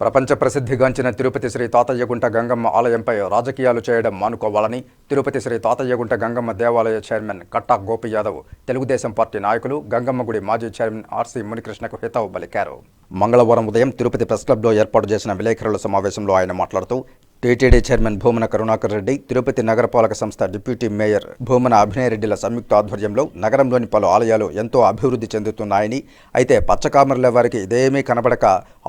ప్రపంచ ప్రసిద్ధిగాంచిన తిరుపతి శ్రీ తాతయ్యగుంట గంగమ్మ ఆలయంపై రాజకీయాలు చేయడం మానుకోవాలని తిరుపతి శ్రీ తాతయ్యగుంట గంగమ్మ దేవాలయ చైర్మన్ కట్టా గోపి యాదవ్ తెలుగుదేశం పార్టీ నాయకులు గంగమ్మ గుడి మాజీ చైర్మన్ ఆర్సీ మునికృష్ణకు హితవు పలికారు మంగళవారం ఉదయం తిరుపతి ప్రెస్ క్లబ్లో ఏర్పాటు చేసిన విలేకరుల సమావేశంలో ఆయన మాట్లాడుతూ టీటీడీ చైర్మన్ భూమన కరుణాకర్ రెడ్డి తిరుపతి నగరపాలక సంస్థ డిప్యూటీ మేయర్ భూమన అభినయరెడ్డిల సంయుక్త ఆధ్వర్యంలో నగరంలోని పలు ఆలయాలు ఎంతో అభివృద్ధి చెందుతున్నాయని అయితే పచ్చకామర్ల వారికి ఇదేమీ కనబడక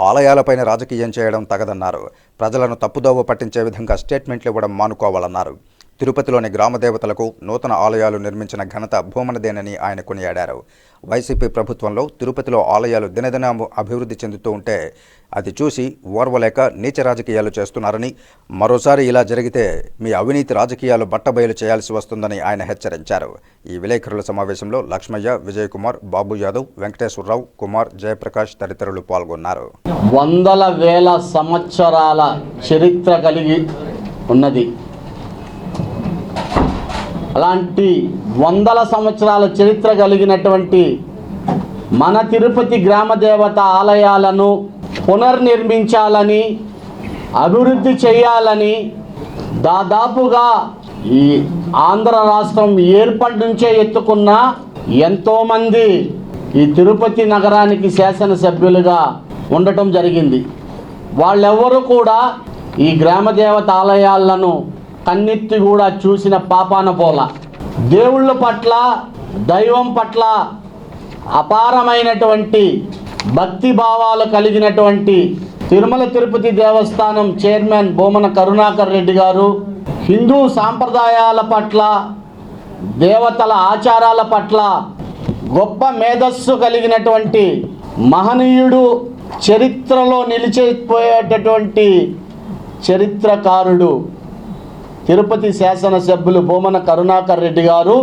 ఆలయాలపైన రాజకీయం చేయడం తగదన్నారు. ప్రజలను తప్పుదోవ పట్టించే విధంగా స్టేట్మెంట్లు ఇవ్వడం మానుకోవాలన్నారు. తిరుపతిలోని గ్రామ దేవతలకు నూతన ఆలయాలు నిర్మించిన ఘనత భూమనదేనని ఆయన కొనియాడారు. వైసీపీ ప్రభుత్వంలో తిరుపతిలో ఆలయాలు దినదిన అభివృద్ధి చెందుతూ ఉంటే అది చూసి ఓర్వలేక నీచ రాజకీయాలు చేస్తున్నారని మరోసారి ఇలా జరిగితే మీ అవినీతి రాజకీయాలు బట్టబయలు చేయాల్సి వస్తుందని ఆయన హెచ్చరించారు. ఈ విలేకరుల సమావేశంలో లక్ష్మయ్య విజయ్ కుమార్ బాబు యాదవ్ వెంకటేశ్వరరావు కుమార్ జయప్రకాష్ తదితరులు పాల్గొన్నారు. వందల వేల సంవత్సరాల చరిత్ర కలిగి ఉన్నది. అలాంటి వందల సంవత్సరాల చరిత్ర కలిగినటువంటి మన తిరుపతి గ్రామదేవత ఆలయాలను పునర్నిర్మించాలని అభివృద్ధి చేయాలని దాదాపుగా ఈ ఆంధ్ర రాష్ట్రం ఏర్పడి నుంచే ఎత్తుకున్న ఎంతోమంది ఈ తిరుపతి నగరానికి శాసనసభ్యులుగా ఉండటం జరిగింది. వాళ్ళెవ్వరూ కూడా ఈ గ్రామ దేవత ఆలయాలను కన్నెత్తి కూడా చూసిన పాపాన పోల. దేవుళ్ళ పట్ల దైవం పట్ల అపారమైనటువంటి భక్తి భావాలు కలిగినటువంటి తిరుమల తిరుపతి దేవస్థానం చైర్మన్ బొమ్మన కరుణాకర్ రెడ్డి గారు హిందూ సాంప్రదాయాల పట్ల దేవతల ఆచారాల పట్ల గొప్ప మేధస్సు కలిగినటువంటి మహనీయుడు చరిత్రలో నిలిచిపోయేటటువంటి చరిత్రకారుడు. తిరుపతి శాసనసభ్యులు బోమన కరుణాకర్ రెడ్డి గారు